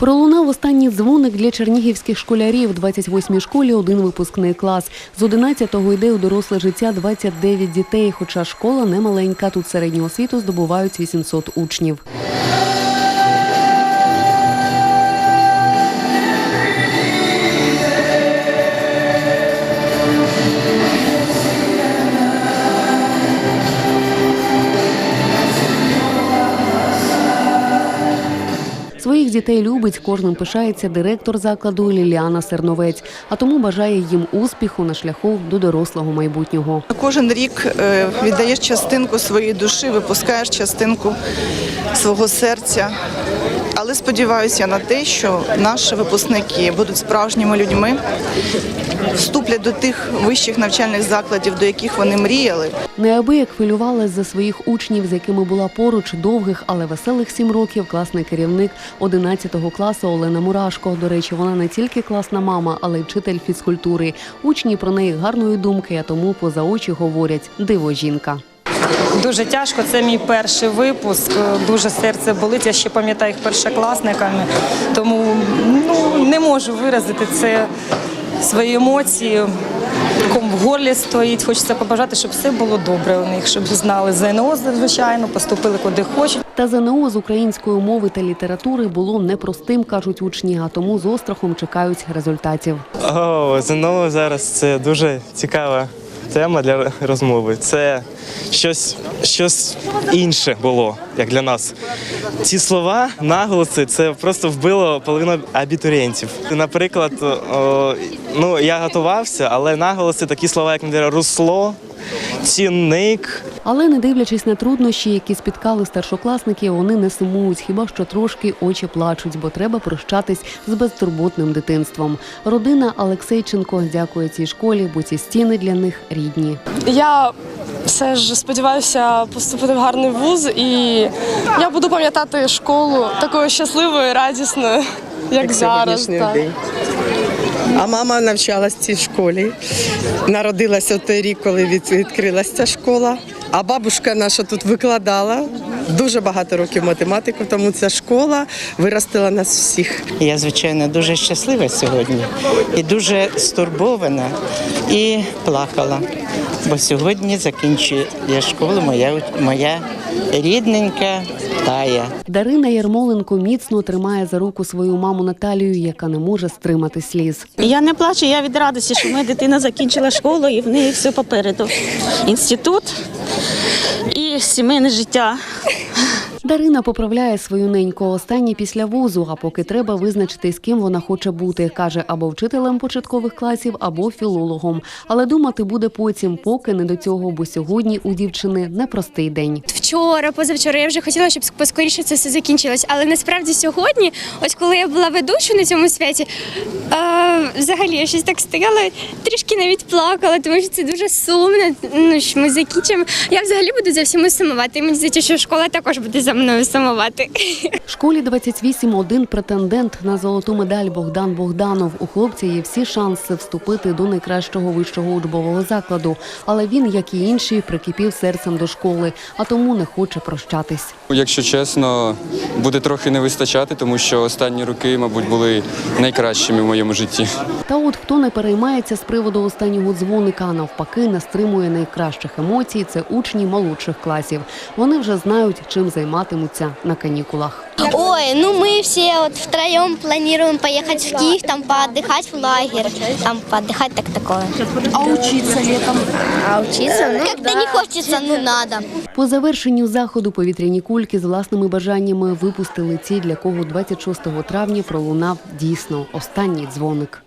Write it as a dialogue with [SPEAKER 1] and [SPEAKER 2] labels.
[SPEAKER 1] Пролунав останній дзвоник для чернігівських школярів. 28-й школі один випускний клас. З 11-го йде у доросле життя 29 дітей. Хоча школа не маленька. Тут середню освіту здобувають 800 учнів. Своїх дітей любить, кожним пишається директор закладу Ліліана Серновець, а тому бажає їм успіху на шляху до дорослого майбутнього.
[SPEAKER 2] Кожен рік е, віддаєш частинку своєї душі, випускаєш частинку свого серця. Але сподіваюся на те, що наші випускники будуть справжніми людьми, вступлять до тих вищих навчальних закладів, до яких вони мріяли.
[SPEAKER 1] Неабияк хвилювалась за своїх учнів, з якими була поруч довгих, але веселих сім років. Класний керівник 11 класу Олена Мурашко. До речі, вона не тільки класна мама, але й вчитель фізкультури. Учні про неї гарної думки, а тому поза очі говорять диво жінка.
[SPEAKER 3] Дуже тяжко. Це мій перший випуск. Дуже серце болить. Я ще пам'ятаю їх першокласниками, тому ну, не можу виразити це свої емоції. Ком в горлі стоїть. Хочеться побажати, щоб все було добре у них, щоб знали ЗНО, звичайно, поступили куди хочуть.
[SPEAKER 1] Та ЗНО з української мови та літератури було непростим, кажуть учні, а тому з острахом чекають результатів.
[SPEAKER 4] О, ЗНО зараз це дуже цікава тема для розмови. Це щось, щось інше було, як для нас. Ці слова, наголоси, це просто вбило половину абітурієнтів. Наприклад, о, ну я готувався, але наголоси такі слова, як наприклад, русло, цінник.
[SPEAKER 1] Але не дивлячись на труднощі, які спіткали старшокласників, вони не сумують, хіба що трошки очі плачуть, бо треба прощатись з безтурботним дитинством. Родина Алексейченко дякує цій школі, бо ці стіни для них рідні.
[SPEAKER 5] Я все ж сподіваюся поступити в гарний вуз, і я буду пам'ятати школу такою щасливою, радісною, як, зараз. Так.
[SPEAKER 6] день. А мама навчалась в цій школі. Народилася в той рік, коли відкрилася ця школа. А бабушка наша тут викладала дуже багато років математику, тому ця школа виростила нас всіх.
[SPEAKER 7] Я, звичайно, дуже щаслива сьогодні і дуже стурбована і плакала. Бо сьогодні закінчує школу моя, моя рідненька Тая.
[SPEAKER 1] Дарина Ярмоленко міцно тримає за руку свою маму Наталію, яка не може стримати сліз.
[SPEAKER 8] Я не плачу, я від радості, що моя дитина закінчила школу і в неї все попереду. Інститут сімейне життя.
[SPEAKER 1] Дарина поправляє свою неньку останнє після вузу, а поки треба визначити, з ким вона хоче бути. каже або вчителем початкових класів, або філологом. Але думати буде потім, поки не до цього, бо сьогодні у дівчини непростий день.
[SPEAKER 9] вчора, позавчора я вже хотіла, щоб поскоріше це все закінчилось. Але насправді сьогодні, ось коли я була ведучою на цьому святі, взагалі я щось так стояла, трішки навіть плакала, тому що це дуже сумно. Ну що ми закінчимо. Я взагалі буду за всіми сумувати. І мені здається, що школа також буде за мною сумувати.
[SPEAKER 1] Школі 28 один претендент на золоту медаль Богдан Богданов. У хлопця є всі шанси вступити до найкращого вищого учбового закладу. Але він, як і інші, прикипів серцем до школи, а тому не хоче прощатись.
[SPEAKER 10] Якщо чесно, буде трохи не вистачати, тому що останні роки, мабуть, були найкращими в моєму житті.
[SPEAKER 1] Та от хто не переймається з приводу останнього дзвоника, навпаки, не стримує найкращих емоцій. Це учні молодших класів. Вони вже знають, чим займатимуться на канікулах.
[SPEAKER 9] Ой, ну мы все вот втроем планируем поехать в Киев, там поотдыхать в лагерь. Там поотдыхать так такое. А учиться летом? А учиться? Ну, Как-то не хочется, ну надо.
[SPEAKER 1] По завершенню заходу повітряні кульки з власними бажаннями випустили ті, для кого 26 травня пролунав дійсно останній дзвоник.